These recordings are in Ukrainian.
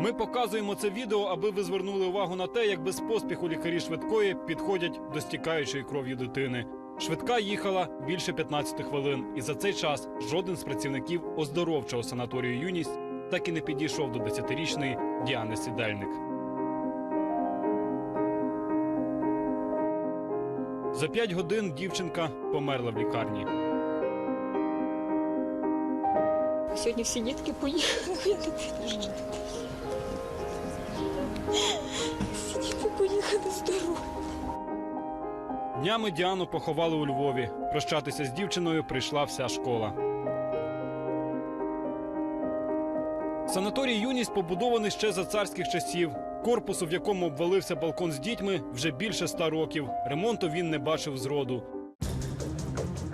Ми показуємо це відео, аби ви звернули увагу на те, як без поспіху лікарі швидкої підходять до стікаючої кров'ю дитини. Швидка їхала більше 15 хвилин, і за цей час жоден з працівників оздоровчого санаторію юність так і не підійшов до 10-річної Діани Сідельник. За 5 годин дівчинка померла в лікарні. Сьогодні всі дітки поїхали. Всі діти поїхали. Днями Діану поховали у Львові. Прощатися з дівчиною прийшла вся школа. Санаторій юність побудований ще за царських часів. Корпусу, в якому обвалився балкон з дітьми, вже більше ста років. Ремонту він не бачив зроду.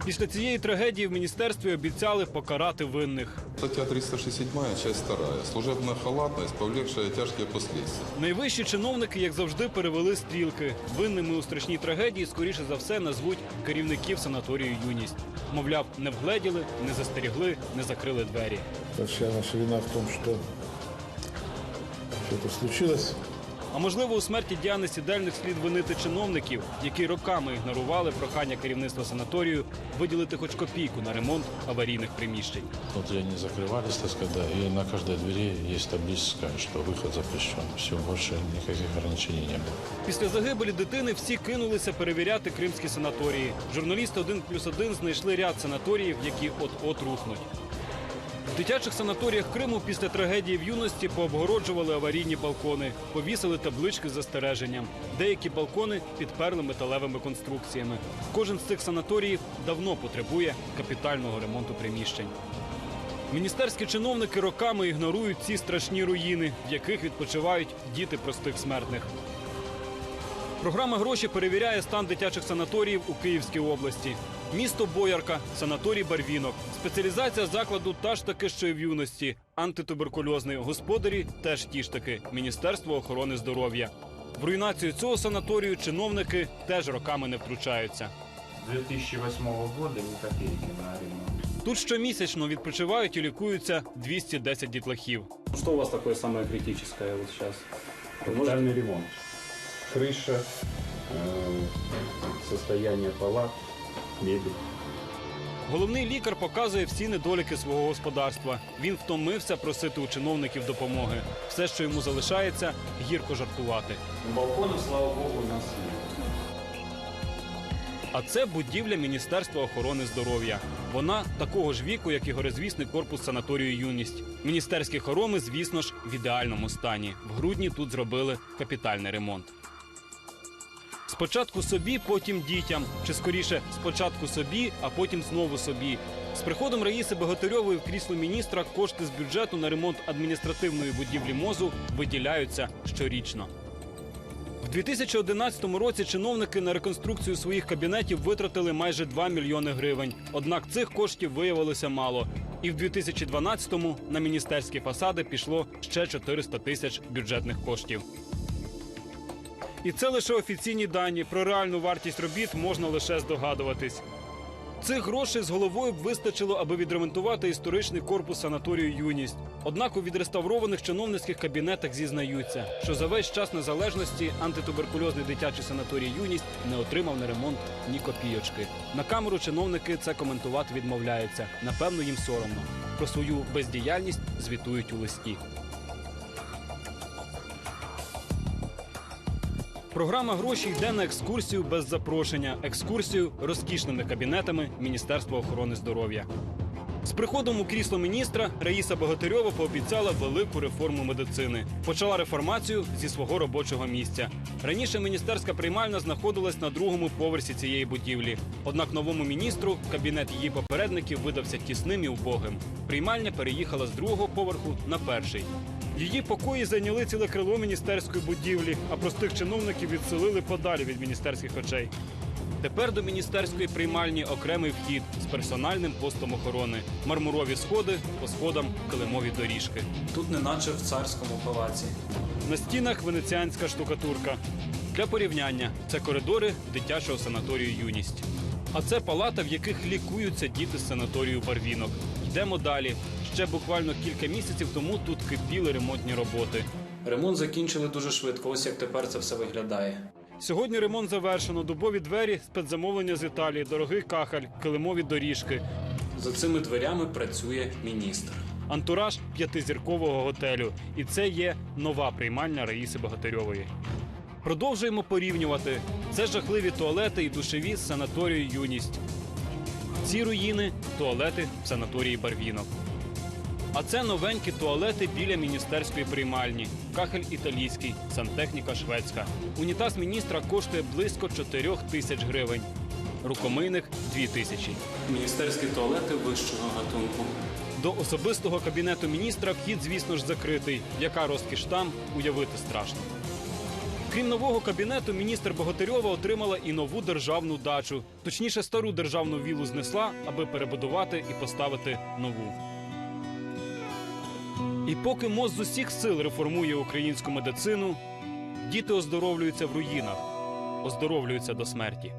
Після цієї трагедії в міністерстві обіцяли покарати винних. Статья 367, часть 2. Служебная халатность, повлекшая тяжкие последствия. Найвищі чиновники, як завжди, перевели стрілки. Винними у страшній трагедії, скоріше за все, назвуть керівників санаторію юність. Мовляв, не вгледіли, не застерігли, не закрили двері. Большая наша вина в том, что что-то случилось. А можливо, у смерті Діани Сідельник слід винити чиновників, які роками ігнорували прохання керівництва санаторію виділити хоч копійку на ремонт аварійних приміщень. Внутри они закрывались, так сказать, да, и на каждой двери есть табличка, что выход запрещен. Все, больше никаких ограничений не было. Після загибелі дитини всі кинулися перевіряти кримські санаторії. Журналісти 1 плюс 1 знайшли ряд санаторіїв, які от-от рухнуть. В дитячих санаторіях Криму після трагедії в юності пообгороджували аварійні балкони, повісили таблички з застереженням. Деякі балкони підперли металевими конструкціями. Кожен з цих санаторіїв давно потребує капітального ремонту приміщень. Міністерські чиновники роками ігнорують ці страшні руїни, в яких відпочивають діти простих смертних. Програма гроші перевіряє стан дитячих санаторіїв у Київській області. Місто Боярка, санаторій Барвінок. Спеціалізація закладу та ж таки, що й в юності. Антитуберкульозний господарі теж ті ж таки Міністерство охорони здоров'я. В руйнацію цього санаторію чиновники теж роками не втручаються. 2008 года ни копейки на ремонт. Тут щомісячно відпочивають і лікуються 210 дітлахів. Что у вас такое самое критическое вот сейчас? Ремонт. Крыша, э, состояние палат, мебель. Головний лікар показує всі недоліки свого господарства. Він втомився просити у чиновників допомоги. Все, що йому залишається, гірко жартувати. Балконов, слава богу, у нас нет. А це будівля Міністерства охорони здоров'я. Вона такого ж віку, як і горизвісний корпус санаторію юність. Міністерські хороми, звісно ж, в ідеальному стані. В грудні тут зробили капітальний ремонт. Спочатку собі, потім дітям, чи скоріше, спочатку собі, а потім знову собі. З приходом Раїси Богатирьової в крісло міністра кошти з бюджету на ремонт адміністративної будівлі мозу виділяються щорічно. В 2011 році чиновники на реконструкцію своїх кабінетів витратили майже 2 мільйони гривень. Однак цих коштів виявилося мало. І в 2012-му на міністерські фасади пішло ще 400 тисяч бюджетних коштів. І це лише офіційні дані. Про реальну вартість робіт можна лише здогадуватись. Цих грошей з головою б вистачило, аби відремонтувати історичний корпус санаторію юність. Однак у відреставрованих чиновницьких кабінетах зізнаються, що за весь час незалежності антитуберкульозний дитячий санаторій юність не отримав на ремонт ні копійочки. На камеру чиновники це коментувати відмовляються. Напевно, їм соромно. Про свою бездіяльність звітують у листі. Програма гроші йде на екскурсію без запрошення, екскурсію розкішними кабінетами Міністерства охорони здоров'я. З приходом у крісло міністра Раїса Богатирьова пообіцяла велику реформу медицини. Почала реформацію зі свого робочого місця. Раніше міністерська приймальна знаходилась на другому поверсі цієї будівлі. Однак новому міністру кабінет її попередників видався тісним і убогим. Приймальня переїхала з другого поверху на перший. Її покої зайняли ціле крило міністерської будівлі, а простих чиновників відселили подалі від міністерських очей. Тепер до міністерської приймальні окремий вхід з персональним постом охорони, мармурові сходи, по сходам килимові доріжки. Тут не наче в царському палаці. На стінах венеціанська штукатурка. Для порівняння це коридори дитячого санаторію юність. А це палата, в яких лікуються діти з санаторію Барвінок. Йдемо далі. Ще буквально кілька місяців тому тут кипіли ремонтні роботи. Ремонт закінчили дуже швидко. Ось як тепер це все виглядає. Сьогодні ремонт завершено. Дубові двері, спецзамовлення з Італії, дорогий кахаль, килимові доріжки, За цими дверями працює міністр. антураж п'ятизіркового готелю. І це є нова приймальня Раїси Богатирьової. Продовжуємо порівнювати. Це жахливі туалети і душеві з санаторію Юність. Ці руїни туалети в санаторії Барвінок. А це новенькі туалети біля міністерської приймальні. Кахель італійський, сантехніка шведська. Унітаз міністра коштує близько 4 тисяч гривень. Рукомийник 2 тисячі. Міністерські туалети вищого гатунку. До особистого кабінету міністра вхід, звісно ж, закритий. Яка розкіш там уявити страшно. Крім нового кабінету, міністр Богатирьова отримала і нову державну дачу. Точніше, стару державну вілу знесла, аби перебудувати і поставити нову. І поки МОЗ з усіх сил реформує українську медицину, діти оздоровлюються в руїнах, оздоровлюються до смерті.